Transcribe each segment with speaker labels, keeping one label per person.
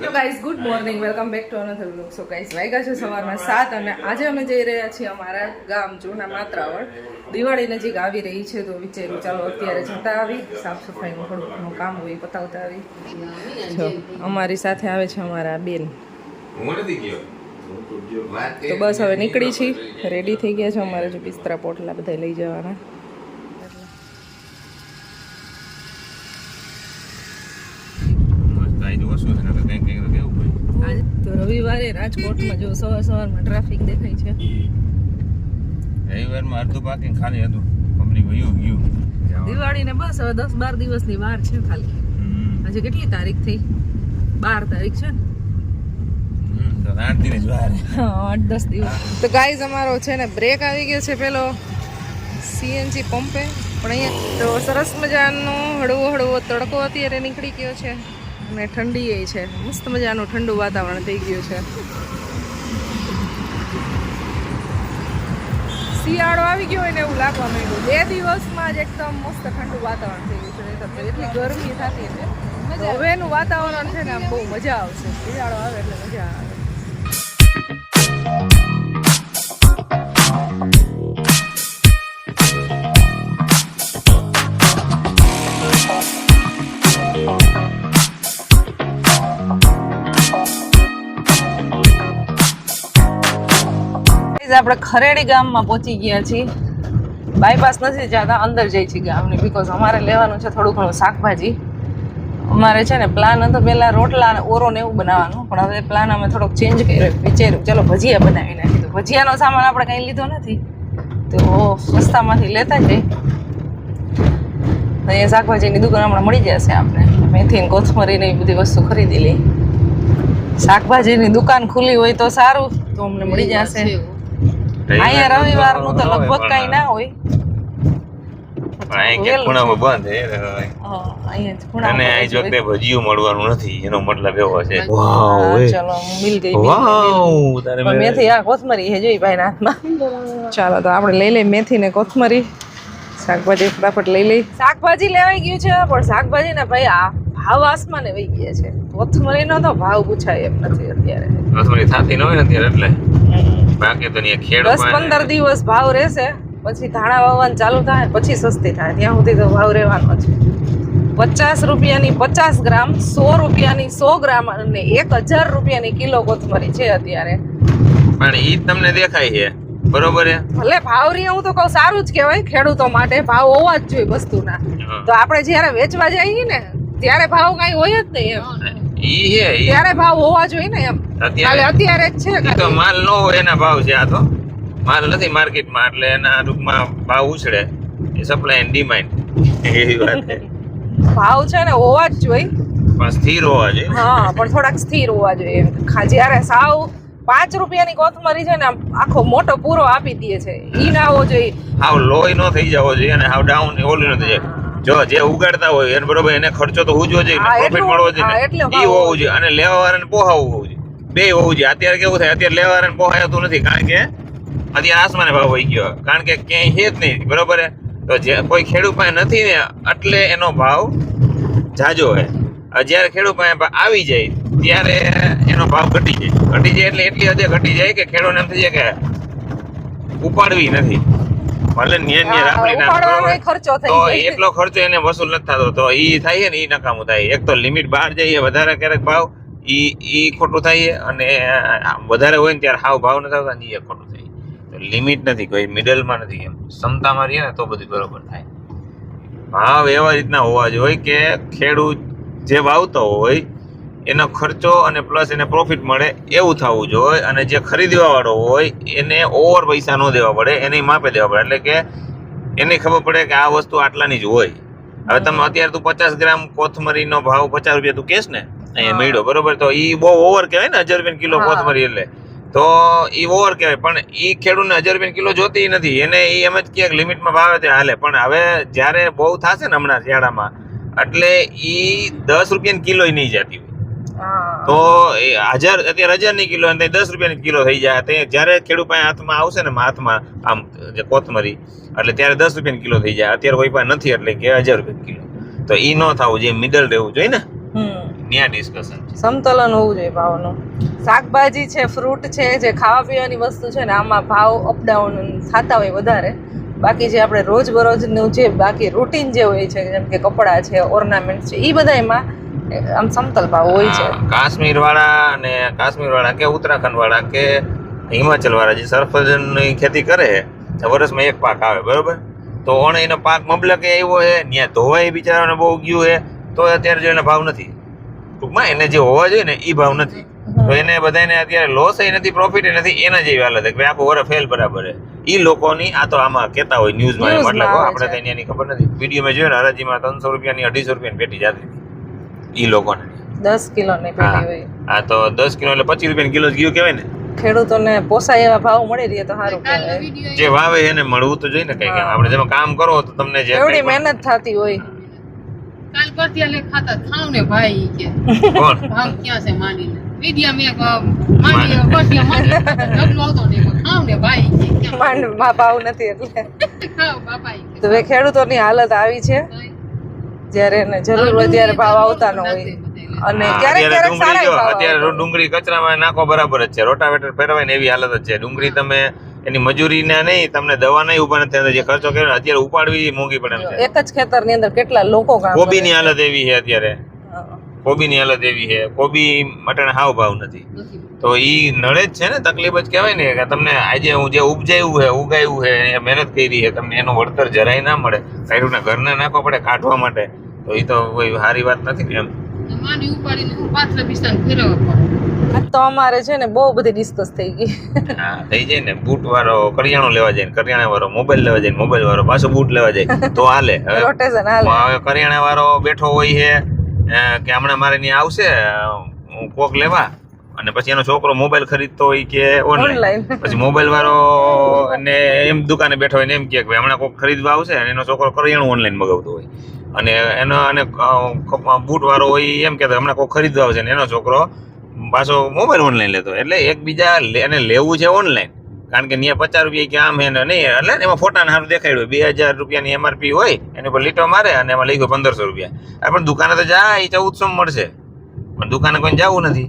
Speaker 1: તો guys good morning welcome back to another vlog so guys વાગ્યા છે સવારમાં સાત અને આજે અમે જઈ રહ્યા છીએ અમારા ગામ જૂના માત્રાવળ. દિવાળી નજીક આવી રહી છે તો વિચાર્યું ચાલો અત્યારે જતા આવી. સાફ સફાઈનું થોડું ઘણું કામ હોય એ પતાવતા આવી. અમારી સાથે આવે છે અમારા બેન. તો બસ હવે નીકળી છી રેડી થઈ ગયા છે અમારે જો બિસ્તરા પોટલા બધા લઈ જવાના.
Speaker 2: મસ્ત આઈ છે? ને કંઈક કંઈક કેવું હોય
Speaker 1: આજે તો રવિવારે રાજકોટમાં જો સવાર સવારમાં ટ્રાફિક દેખાય છે.
Speaker 2: રવિવારમાં અડધું પાર્કિંગ ખાલી હતું. વયું ગયું.
Speaker 1: દિવાળીને બસ હવે દસ બાર દિવસની વાર છે ખાલી. આજે કેટલી તારીખ થઈ? બાર તારીખ છે
Speaker 2: આઠ
Speaker 1: દસ દિવસ. તો ગાઈઝ અમારો છે ને બ્રેક આવી ગયો છે પેલો સીએનજી પંપે પણ અહીંયા તો સરસ મજાનો હળવો હળવો તડકો અત્યારે નીકળી ગયો છે. અને ઠંડી એ છે. મસ્ત મજાનું ઠંડુ વાતાવરણ થઈ ગયું છે. શિયાળો આવી ગયો હોય ને એવું લાગવા માંડ્યું. બે દિવસમાં જ એકદમ મસ્ત ઠંડુ વાતાવરણ થઈ ગયું છે. એટલી ગરમી થતી છે તો હવેનું વાતાવરણ છે ને આમ બહુ મજા આવશે. શિયાળો આવે એટલે મજા આવે. આપણે ખરેડી ગામમાં પહોંચી ગયા છીએ. બાયપાસ નથી જતા અંદર જઈ છીએ ગામની બીકોઝ અમારે લેવાનું છે થોડું ઘણું શાકભાજી. અમારે છે ને પ્લાન હતો પહેલાં રોટલા અને ઓરો ને એવું બનાવવાનું પણ હવે પ્લાન અમે થોડોક ચેન્જ કર્યો વિચાર્યું ચલો ભજીયા બનાવી તો ભજીયાનો સામાન આપણે કંઈ લીધો નથી. તો સસ્તામાંથી લેતા જઈ અહીંયા શાકભાજીની દુકાન હમણાં મળી જશે આપણે મેથી કોથમરી ને એ બધી વસ્તુ ખરીદી લઈ શાકભાજીની દુકાન ખુલ્લી હોય તો સારું તો અમને મળી જશે. અહીંયા રવિવારનું તો લગભગ કઈ ના હોય. ચલો કોથમરી તો આપડે લઈ લઈ મેથી ને કોથમરી. શાકભાજી ફટાફટ લઈ લઈ શાકભાજી લેવાઈ ગયું છે પણ શાકભાજી ને ભાઈ આ ભાવ આસમાને વહી ગયા છે. કોથમરીનો તો ભાવ પૂછાય એમ નથી અત્યારે.
Speaker 2: કોથમરી થતી ન હોય અત્યારે એટલે. બાકી તો અહીંયા ખેડ
Speaker 1: દસ પંદર દિવસ ભાવ રહેશે પછી ધાણા વાવવાનું ચાલુ થાય પછી સસ્તી થાય. ત્યાં સુધી તો ભાવ રહેવાનો છે પચાસ રૂપિયાની પચાસ ગ્રામ સો રૂપિયાની સો ગ્રામ અને એક હજાર રૂપિયાની કિલો કોથમરી છે અત્યારે.
Speaker 2: પણ ઈ તમને દેખાય છે. બરોબર
Speaker 1: ભલે ભાવ રહી હું તો કહું સારું જ કહેવાય ખેડૂતો માટે. ભાવ હોવા જ જોઈએ વસ્તુના. તો આપણે જ્યારે વેચવા જઈએ ને ત્યારે ભાવ કાંઈ હોય જ નહીં એમ.
Speaker 2: ઈ હે
Speaker 1: ત્યારે ભાવ હોવા જોઈએ ને એમ.
Speaker 2: અત્યારે?
Speaker 1: અત્યારે જ છે
Speaker 2: તો માલ નો હોય એના ભાવ છે આ તો. માલ નથી માર્કેટમાં એટલે એના રૂપમાં ભાવ ઉછળે. એ સપ્લાય એન્ડ ડિમાન્ડ એવી વાત
Speaker 1: ભાવ છે ને હોવા જ જોઈએ.
Speaker 2: પણ સ્થિર હોવા જોઈએ.
Speaker 1: હા પણ થોડાક સ્થિર હોવા જોઈએ. જ્યારે સાવ પાંચ રૂપિયાની કોથમરી છે ને આખો મોટો પૂરો આપી દે છે. ઈ ના હોવો જોઈએ.
Speaker 2: હાવ લોય નો થઈ જવો જોઈએ અને હાવ ડાઉન ઓલી ન થઈ જાય. જો જે ઉગાડતા હોય એને બરોબર એને ખર્ચો તો હોવો જોઈએ પ્રોફિટ મળવો જોઈએ
Speaker 1: હોવો
Speaker 2: હોવું જોઈએ. અને લેવા વાળાને પોહાવું હોવું જોઈએ. બે હોવું જોઈએ. અત્યારે કેવું થાય અત્યારે લેવા વાળાને પોહાયતું નથી કારણ કે અત્યારે આસમાને ભાવ વહી ગયો. કારણ કે ક્યાંય છે જ નહીં બરોબર તો જે કોઈ ખેડૂત પાસે નથી ને એટલે એનો ભાવ જાજો હોય. જ્યારે ખેડૂત પાસે આવી જાય ત્યારે એનો ભાવ ઘટી જાય. ઘટી જાય એટલે એટલી હદે ઘટી જાય કે ખેડૂતને એમ થઈ જાય કે ઉપાડવી નથી. ભલે નિયર
Speaker 1: નિયર
Speaker 2: રાખડી નાખ,
Speaker 1: ખર્ચો થઈ
Speaker 2: તો
Speaker 1: જાય.
Speaker 2: એટલો ખર્ચો એને વસૂલ નથી થતો. તો ઈ થાય છે ને ઈ નકામું થાય. એક તો લિમિટ બહાર જઈએ વધારે ક્યારેક ભાવ ઈ ઈ ખોટું થાય અને વધારે હોય ને ત્યારે હાવ ભાવ નથી આવતા ને ઈ એક ખોટું થાય. તો લિમિટ નથી કોઈ મિડલમાં નથી એમ. ક્ષમતામાં રહીએ ને તો બધું બરોબર થાય. ભાવ એવા રીતના હોવા જોઈએ કે ખેડૂત જે વાવતો હોય એનો ખર્ચો અને પ્લસ એને પ્રોફિટ મળે એવું થવું જોઈએ. અને જે ખરીદવાવાળો હોય એને ઓવર પૈસા ન દેવા પડે એને માપે દેવા પડે. એટલે કે એને ખબર પડે કે આ વસ્તુ આટલાની જ હોય. હવે તમે અત્યારે તું પચાસ ગ્રામ કોથમરીનો ભાવ પચાસ રૂપિયા તું કેસ ને? અહીંયા. મળ્યો બરોબર? તો એ બહુ ઓવર કહેવાય ને હજાર રૂપિયા કિલો કોથમરી એટલે. તો એ ઓવર કહેવાય. પણ એ ખેડૂતને હજાર રૂપિયા કિલો જોતી નથી. એને એ એમ જ ક્યાંક લિમિટમાં ભાવે તે હાલે. પણ હવે જ્યારે બહુ થશે ને હમણાં શિયાળામાં એટલે એ દસ રૂપિયાની કિલો નહીં જતી. તો હજાર અત્યારે હજારની કિલો અને દસ રૂપિયાની કિલો થઈ જાય. તે જ્યારે ખેડૂત પાસે હાથમાં આવશે ને હાથમાં આમ જે કોથમરી એટલે ત્યારે દસ રૂપિયાની કિલો થઈ જાય. અત્યારે કોઈ પાસે નથી એટલે કે હજાર રૂપિયા કિલો. તો એ ન થવું જોઈએ મિડલ રહેવું જોઈએ ને. ત્યાં ડિસ્કશન
Speaker 1: સમતોલન હોવું જોઈએ ભાવનું શાકભાજી છે ફ્રૂટ છે જે ખાવા પીવાની વસ્તુ છે ને આમાં ભાવ અપડાઉન થતા હોય વધારે. બાકી જે આપણે રોજબરોજનું જે બાકી રૂટીન જે હોય છે જેમ કે કપડાં છે ઓર્નામેન્ટ છે એ બધા એમાં આમ સમતલ ભાવ હોય છે.
Speaker 2: કાશ્મીર વાળા અને કાશ્મીર વાળા કે ઉત્તરાખંડ વાળા કે હિમાચલ વાળા જે સફરજનની ખેતી કરે વર્ષમાં એક પાક આવે બરોબર? તો ઓણે એનો પાક મબલકે આવ્યો છે ત્યાં ધોવાય બિચારાને બહુ ગયું છે તો અત્યારે જો એનો ભાવ નથી. ટૂંકમાં એને જે હોવા જોઈએ ને એ ભાવ નથી. તો એને બધાને અત્યારે લોસ એ નથી પ્રોફિટ નથી એના જેવી હાલત કે આખું વર ફેલ બરાબર છે એ લોકોની આ તો આમાં કહેતા હોય ન્યૂઝમાં
Speaker 1: આવે
Speaker 2: આપણે. કઈ એની ખબર નથી. વીડિયો મેં જોયો ને હરાજીમાં ત્રણસો રૂપિયાની અઢીસો રૂપિયાની પેટી જતી એ લોકોને.
Speaker 1: દસ કિલોની પેટી હોય
Speaker 2: આ તો દસ કિલો એટલે પચીસ રૂપિયા કિલો ગયો કહેવાય ને?
Speaker 1: ખેડૂતોને પોસાય એવા ભાવ મળી રહે તો સારું કહેવાય.
Speaker 2: જે વાવે એને મળવું તો જોઈએ ને કઈ. આપણે જેમાં કામ કરો તો તમને જે
Speaker 1: એવડી મહેનત થતી હોય.
Speaker 3: કાલ પરથી આલે ખાતા ખાવ ને ભાઈ કે.
Speaker 2: કોણ?
Speaker 3: ભાવ ક્યાં છે માની વિડિયા મેં માંડી પરથી માંડી ડબલું આવતો ને ઈ ખાવ ને ભાઈ કે.
Speaker 1: માંડમાં ભાવ નથી એટલે.
Speaker 3: ખાવ બાપા
Speaker 1: તો ખેડૂતોની હાલત આવી છે. જ્યારે એને જરૂર હોય ત્યારે ભાવ આવતા ન હોય. અને ક્યારેક ક્યારેક સારા ભાવ
Speaker 2: અત્યારે ડુંગળી કચરામાં નાખો બરાબર જ છે. રોટાવેટર ફેરવાય ને એવી હાલત જ છે. ડુંગળી તમે એની મજૂરી ને નહીં તમને દવા નહીં ઊભા નથી જે ખર્ચો કર્યો અત્યારે ઉપાડવી મોંઘી પડે
Speaker 1: એક જ ખેતરની અંદર કેટલા લોકો
Speaker 2: કોબીની હાલત એવી છે અત્યારે. કોબીની હાલત એવી છે. કોબી મટણ હાવ ભાવ નથી. તો એ નડે જ છે ને તકલીફ જ કહેવાય ને કે તમને આજે હું જે ઉપજાયું છે ઉગાયું છે એ મહેનત કરી છે તમને એનું વળતર જરાય ના મળે. સાઈડના ઘરને નાખવા પડે કાઢવા માટે. તો એ તો કોઈ સારી વાત નથી ને એમ.
Speaker 1: તો અમારે છે ને બહુ બધી ડિસ્કસ થઈ ગઈ.
Speaker 2: હા થઈ જાય ને. બૂટ વાળો કરિયાણું લેવા જાય કરિયાણા વાળો મોબાઈલ લેવા જાય મોબાઈલ વાળો પાછો બૂટ લેવા જાય. તો હાલે. હવે
Speaker 1: રોટેશન હાલે.
Speaker 2: હવે કરિયાણા વાળો બેઠો હોય છે કે હમણાં મારે ત્યાં આવશે કોક લેવા. અને પછી એનો છોકરો મોબાઈલ ખરીદતો હોય કે ઓનલાઈન પછી મોબાઈલ વાળો અને એમ દુકાને બેઠો હોય ને એમ કહે કે ભાઈ હમણાં કોઈક ખરીદવા આવશે અને એનો છોકરો કરિયાણું ઓનલાઈન મગાવતો હોય. અને એનો અને બૂટ વાળો હોય એમ કે હમણાં કોક ખરીદવા આવશે ને એનો છોકરો પાછો મોબાઈલ ઓનલાઈન લેતો હોય. એટલે એકબીજા એને લેવું છે ઓનલાઈન કારણ કે ત્યાં પચાસ રૂપિયા કે આમ હે ને નહીં એટલે ને એમાં ફોટાને સારું દેખાડ્યું. બે હજાર રૂપિયાની એમઆરપી હોય એની પર લીટો મારે અને એમાં લખ્યું પંદરસો રૂપિયા. આ પણ દુકાને તો જાય એ ચૌદસો મળશે. પણ દુકાને કોઈ જવું નથી.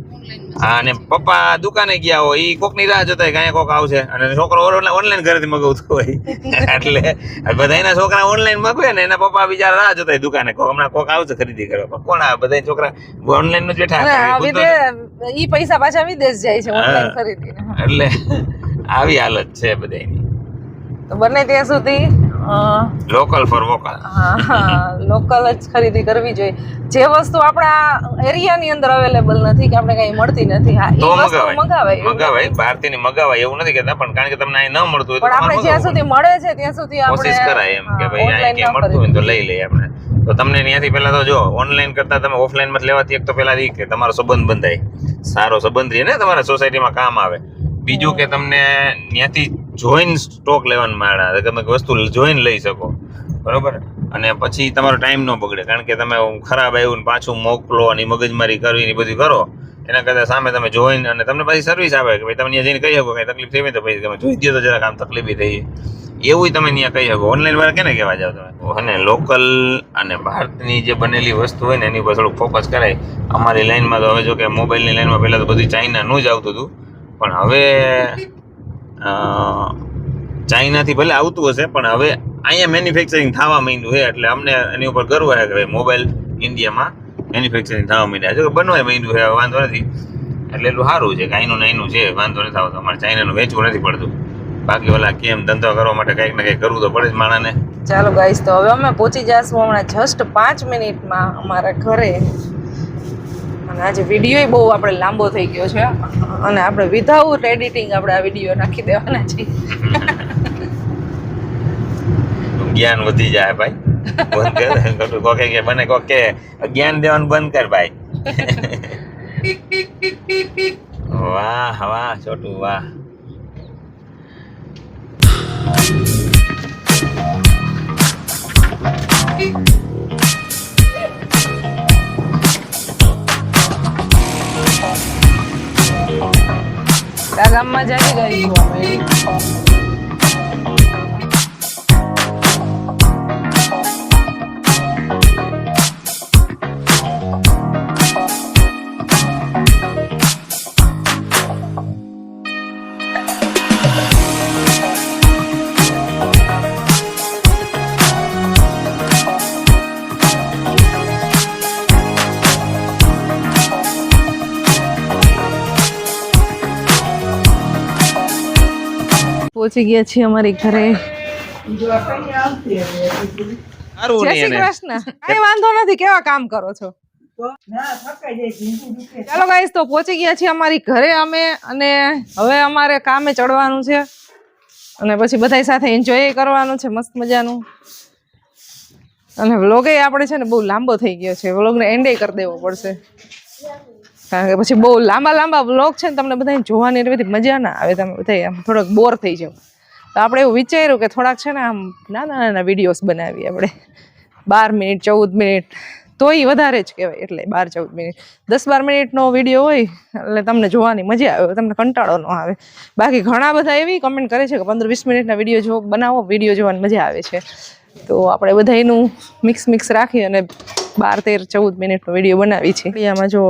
Speaker 2: અને પપ્પા દુકાને ગયા હોય એ કોકની રાહ જોતા કાંઈ કોક આવશે. અને છોકરો ઓનલાઈન ઘરેથી મગાવતો હોય. એટલે બધા એના છોકરા ઓનલાઈન મગવે ને એના પપ્પા બિચારા રાહ જોતા દુકાને. કોક હમણાં કોક આવશે ખરીદી કરવા. પણ કોણ આ બધા છોકરા ઓનલાઈન જ બેઠા
Speaker 1: ઈ પૈસા પાછા વિદેશ જાય છે ઓનલાઈન.
Speaker 2: એટલે આવી હાલત છે બધાની
Speaker 1: તો બને ત્યાં સુધી
Speaker 2: લોકલ ફોર વોકલ
Speaker 1: લોકલ જ ખરીદી કરવી જોઈએ. જે વસ્તુ આપણા એરિયાની અંદર અવેલેબલ નથી કે આપણે કઈ મળતી નથી
Speaker 2: તો મગાવાય.
Speaker 1: મગાવાય એવું
Speaker 2: ની મગાવાય એવું નથી કેતા પણ કારણ કે તમને અહીં ન મળતું હોય
Speaker 1: પણ આપણે જ્યાં સુધી મળે છે ત્યાં સુધી આપણે
Speaker 2: કોશિશ કરાય એમ કે ભાઈ અહીં
Speaker 1: કે
Speaker 2: મળતું હોય તો લઈ લઈએ આપણે. તો તમને ત્યાંથી પહેલા તો જો ઓનલાઈન કરતા તમે ઓફલાઈનમાં લેવાથી એક તો પહેલા ઈ કે તમારો સંબંધ બંધાય. સારો સંબંધ રહે ને તમારા સોસાયટીમાં કામ આવે. બીજું કે તમને ત્યાંથી જોઈન સ્ટોક લેવાનું મળે તમે વસ્તુ જોઈન લઈ શકો. બરોબર? અને પછી તમારો ટાઈમ ન બગડે. કારણ કે તમે ખરાબ આવ્યું પાછું મોકલો અને મગજમારી કરવી ને બધું કરો. એના કરતાં સામે તમે જોઈન અને તમને પછી સર્વિસ આવે કે ભાઈ તમે ત્યાં જઈને કહી શકો કંઈ તકલીફ થઈ તો પછી તમે જોઈ દો તો જરાક આમ તકલીફ થઈ એવું તમે ત્યાં કહી શકો. ઓનલાઈન વાળા કેને કહેવા જાવ તમે? અને લોકલ અને ભારતની જે બનેલી વસ્તુ હોય ને એની ઉપર થોડુંક ફોકસ કરાય. અમારી લાઈનમાં તો હવે જો કે મોબાઈલની લાઈનમાં પહેલાં તો બધું ચાઇનાનું જ આવતું હતું. પણ હવે ચાઇનાથી ભલે આવતું હશે, પણ હવે અહીંયા મેન્યુફેક્ચરિંગ થવા માંડ્યું છે, એટલે અમને એની ઉપર ગર્વ છે કે ભાઈ મોબાઈલ ઇન્ડિયામાં મેન્યુફેક્ચરિંગ થવા માંડ્યા છે. બનવાય માંડ્યું છે વાંધો નથી. એટલે એટલું સારું છે કે અહીંનું છે, વાંધો નથી આવતો. અમારે ચાઇનાનું વેચવું નથી પડતું. બાકી ઓલા કેમ ધંધો કરવા માટે કંઈક ને કંઈક કરવું તો પડે જ માણાને.
Speaker 1: ચાલો ગાઈસ તો હવે અમે પહોંચી જઈશું હમણાં જસ્ટ પાંચ મિનિટમાં અમારા ઘરે. અને આજે વીડિયો બહુ આપણે લાંબો થઈ ગયો છે. અને આપણે વિધાઉટ એડિટિંગ આપણે આ વીડિયો નાખી દેવાના છીએ.
Speaker 2: જ્ઞાન વધી જાય ભાઈ. બંધ કર. કોકે કે બને કોક જ્ઞાન દેવાનું બંધ કર ભાઈ. વાહ વાહ, છોટું, વાહ.
Speaker 1: આ ગામમાં જાગી ગઈ પહોંચી ગયા છીએ અમારી ઘરે. જય શ્રી કૃષ્ણ. કઈ વાંધો નથી કેવા કામ કરો છો? ચાલો ગાઈસ તો પહોંચી ગયા છીએ અમારી ઘરે અમે અને હવે અમારે કામે ચડવાનું છે. અને પછી બધા સાથે એન્જોય કરવાનું છે મસ્ત મજાનું. અને વ્લોગે આપણે છે ને બહુ લાંબો થઈ ગયો છે. વ્લોગને એન્ડે કરી દેવો પડશે. કારણ કે પછી બહુ લાંબા લાંબા બ્લોગ છે ને તમને બધાને જોવાની એટલી બધી મજા ના આવે, તમે બધા આમ થોડોક બોર થઈ જાવ તો આપણે એવું વિચાર્યું કે થોડાક છે ને આમ નાના નાના વિડીયોઝ બનાવીએ આપણે. બાર મિનિટ, ચૌદ મિનિટ, તોય વધારે જ કહેવાય એટલે બાર, ચૌદ મિનિટ. દસ, બાર મિનિટનો વીડિયો હોય, એટલે તમને જોવાની મજા આવે, તમને કંટાળો ન આવે. બાકી ઘણા બધા એવી કમેન્ટ કરે છે કે પંદર, વીસ મિનિટના વીડિયો જો બનાવો વીડિયો જોવાની મજા આવે છે. તો આપણે બધા એનું મિક્સ મિક્સ રાખી અને બાર, તેર, ચૌદ મિનિટનો વીડિયો બનાવી છે. એમાં જો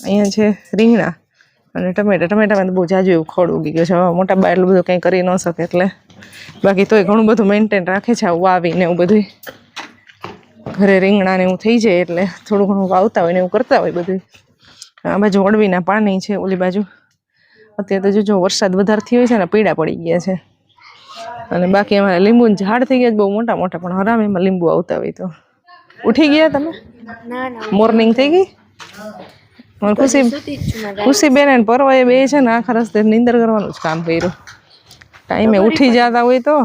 Speaker 1: અહીંયા છે રીંગણા અને ટમેટા. ટમેટામાં બહુ જાજુ એવું ખોડ ઉગી ગયું છે. હવે મોટા બા એટલું બધું કંઈ કરી ન શકે એટલે બાકી તોય ઘણું બધું મેન્ટેન રાખે છે આવું વાવીને એવું બધું ઘરે રીંગણા ને એવું થઈ જાય એટલે થોડું ઘણું વાવતા હોય ને એવું કરતા હોય બધું આ બાજુ અળવીના પાણી છે ઓલી બાજુ. અત્યારે તો જો વરસાદ વધારે થયો હોય છે ને પીડા પડી ગયા છે. અને બાકી અમારે લીંબુનું ઝાડ થઈ ગયા છે બહુ મોટા મોટા પણ હરામ એમાં લીંબુ આવતા હોય તો. ઉઠી ગયા તમે? મોર્નિંગ થઈ ગઈ? ખુશી ખુશી બેન અને પરવાએ બે છે ને આખા રસ્તે નિંદર કરવાનું જ કામ કર્યું. ટાઈમે ઉઠી જતા હોય તો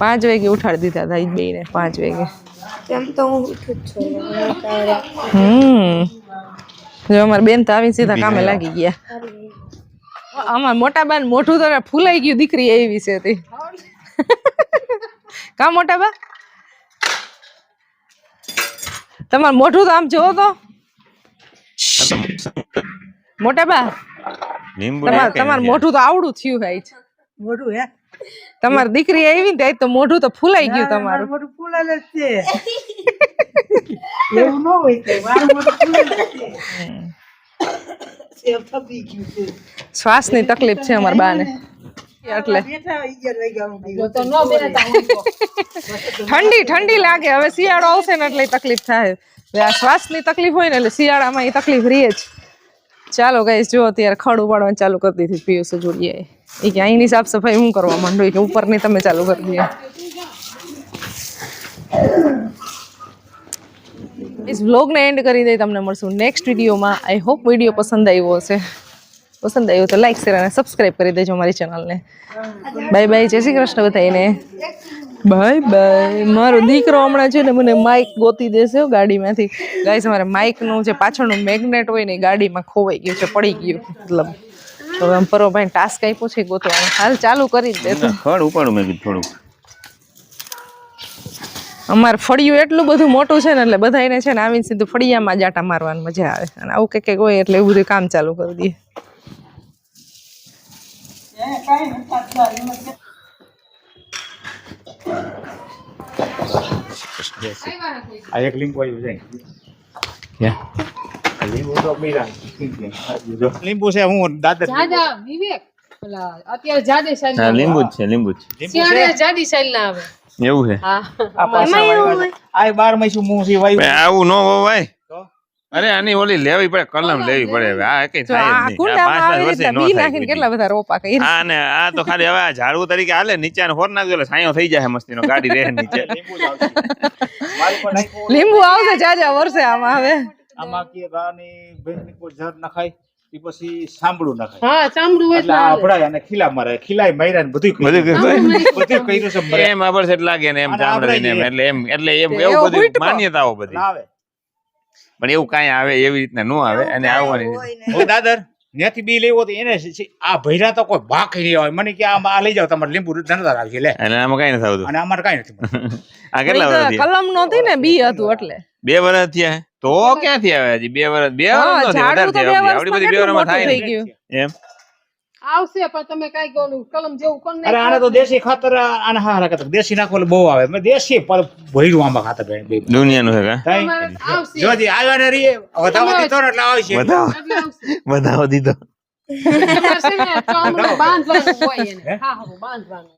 Speaker 1: પાંચ વાગે ઉઠાડી દીધા હતા એ બેને પાંચ વાગે.
Speaker 4: એમ તો હું ઉઠું જ છું.
Speaker 1: હમ. જો અમારા બેન તો આવી સીધા કામે લાગી ગયા. અમાર મોટા બેન મોઢું તો ફૂલાઈ ગયું દીકરી એવી છે તે. કા મોટા બા? તમારું મોઢું તો આમ જોવો તો. મોટા બા તમાર મોઢું તો આવડું થયું ભાઈ
Speaker 5: મોટું હે?
Speaker 1: તમારી દીકરી આવી ને તો મોઢું તો ફૂલાઈ ગયું તમારું.
Speaker 5: મોટું ફૂલેલ જ છે. એવું ન હોય કે મારું મોટું ફૂલેલ છે. સેવ થતી ગયું છે.
Speaker 1: શ્વાસની તકલીફ છે અમારા બાને. એટલે. ઠંડી ઠંડી લાગે. હવે શિયાળો આવશે ને એટલે તકલીફ થાય. શ્વાસની તકલીફ હોય ને એટલે શિયાળામાં એ તકલીફ રહે જ. ચાલો ગાઈસ જો અત્યારે ખડ ઉપાડવાનું ચાલુ કરી દીધી પિયુષ જોડીએ એ કે અહીંની સાફ સફાઈ હું કરવા માંડો? કે ઉપરની તમે ચાલુ કરી દઈએ ઇસ વ્લોગને એન્ડ કરી દઈ તમને મળશું નેક્સ્ટ વિડીયોમાં. આઈ હોપ વીડિયો પસંદ આવ્યો હશે. પસંદ આવ્યો તો લાઈક શેર અને સબસ્ક્રાઈબ કરી દેજો મારી ચેનલને બાય બાય જય શ્રી કૃષ્ણ બધાને બાય બાય મારો દીકરો હમણાં છે ને મને માઇક ગોતી દેશે હો ગાડીમાંથી. ગાઈસ અમારે માઇકનું જે પાછળનું મેગ્નેટ હોય ને એ ગાડીમાં ખોવાઈ ગયું છે પડી ગયું. મતલબ તો હવે આમ પરોભાઈ ટાસ્ક આપ્યો છે ગોતવાનો હાલ ચાલુ કરી જ દે તું.
Speaker 2: ખડ ઉપાડું મેં કીધું થોડુંક.
Speaker 1: અમારે ફળિયું એટલું બધું મોટું છે ને એટલે બધા એને છે ને આવીને સીધું ફળિયામાં જાટા મારવાની મજા આવે અને આવું કંઈક કંઈક હોય એટલે એવું બધું કામ ચાલુ કરી દઈએ.
Speaker 6: આ એક લીંબુ આવ્યું છે. આ લીંબુ તો બીજા લીંબુ છે હું દાદર
Speaker 3: જાજા વિવેક. અત્યારે
Speaker 2: હા
Speaker 3: સાઈલ
Speaker 2: લીંબુ જ છે લીંબુ જ
Speaker 3: શિયાળે જાડી સાઈલ ના આવે.
Speaker 2: છે એવું છે?
Speaker 3: હા.
Speaker 6: આ પાછા વાળવા આ બાર મહિસું મું છે વાયુ?
Speaker 2: આવું નો હોવાય
Speaker 6: તો?
Speaker 2: અરે આની ઓલી લેવી પડે કલમ લેવી પડે હવે. આ કઈ થાય
Speaker 1: આ
Speaker 2: જ નહીં પાંચ વર્ષે નો થાય
Speaker 1: કેટલા બધા રોપા કરી
Speaker 2: આ ને આ તો ખાલી હવે આ ઝાડવું તરીકે હાલે નીચે હોર નાખજો એટલે સાયો થઈ જાય મસ્તીનો ગાડી રહે નીચે.
Speaker 6: લીંબુ આવશે.
Speaker 1: જાજા વર્ષે આમાં હવે.
Speaker 6: આમાં કે ગાની ભેંસની કોઈ ઝાડ નખાય એ પછી સાંભળું નખાય.
Speaker 3: હા
Speaker 6: એટલે અને ખીલા મરે. ખીલાય માર્યા ને બધું
Speaker 2: બધું
Speaker 6: કર્યું.
Speaker 2: કર્યું.
Speaker 6: બધું કર્યું છે
Speaker 2: એમ આબર સેટ લાગે ને એમ ને એમ એટલે એમ એટલે એમ
Speaker 1: એવું
Speaker 2: બધું. માન્યતાઓ બધી.
Speaker 6: આવે.
Speaker 2: પણ એવું કાંઈ આવે એવી રીતના ન આવે અને આવવાની
Speaker 6: દાદર ત્યાંથી બી લેવો તો એને આ ભૈરા તો કોઈ ભાગ નહીં હોય. મને કે આ આ લઈ જાવ તમારે લીંબુ ધંધા રાખી લે.
Speaker 2: અને આમાં કઈ નથી આવતું
Speaker 6: અને અમારે કઈ નથી
Speaker 2: આ કેટલા વર્ષ થયા?
Speaker 1: કલમ નહોતી ને બી હતું એટલે.
Speaker 2: બે વર્ષ થયા? તો ક્યાંથી આવે હજી? બે વર્ષ બે વર્ષ
Speaker 1: બે
Speaker 2: વર્ષ આવડી બધી બે
Speaker 1: વર્ષમાં
Speaker 2: થાય એમ?
Speaker 3: આવશે પણ તમે કઈ ગોલું કલમ જેવું કોણ
Speaker 6: અરે આને તો દેશી ખાતર આને હા ખાતર દેશી નાખો બહુ આવે. મે દેશી પર ભર્યું આમાં ખાતર.
Speaker 2: દુનિયાનું હે કા?
Speaker 3: આવશે.
Speaker 6: જોજી આવ્યા ને રીએ વધાવો દીધો ને એટલે આવશે.
Speaker 3: વધાવો.
Speaker 2: વધાવો દીધો.
Speaker 3: બાંધવાનું હોય એને. હા હા બાંધવાનું.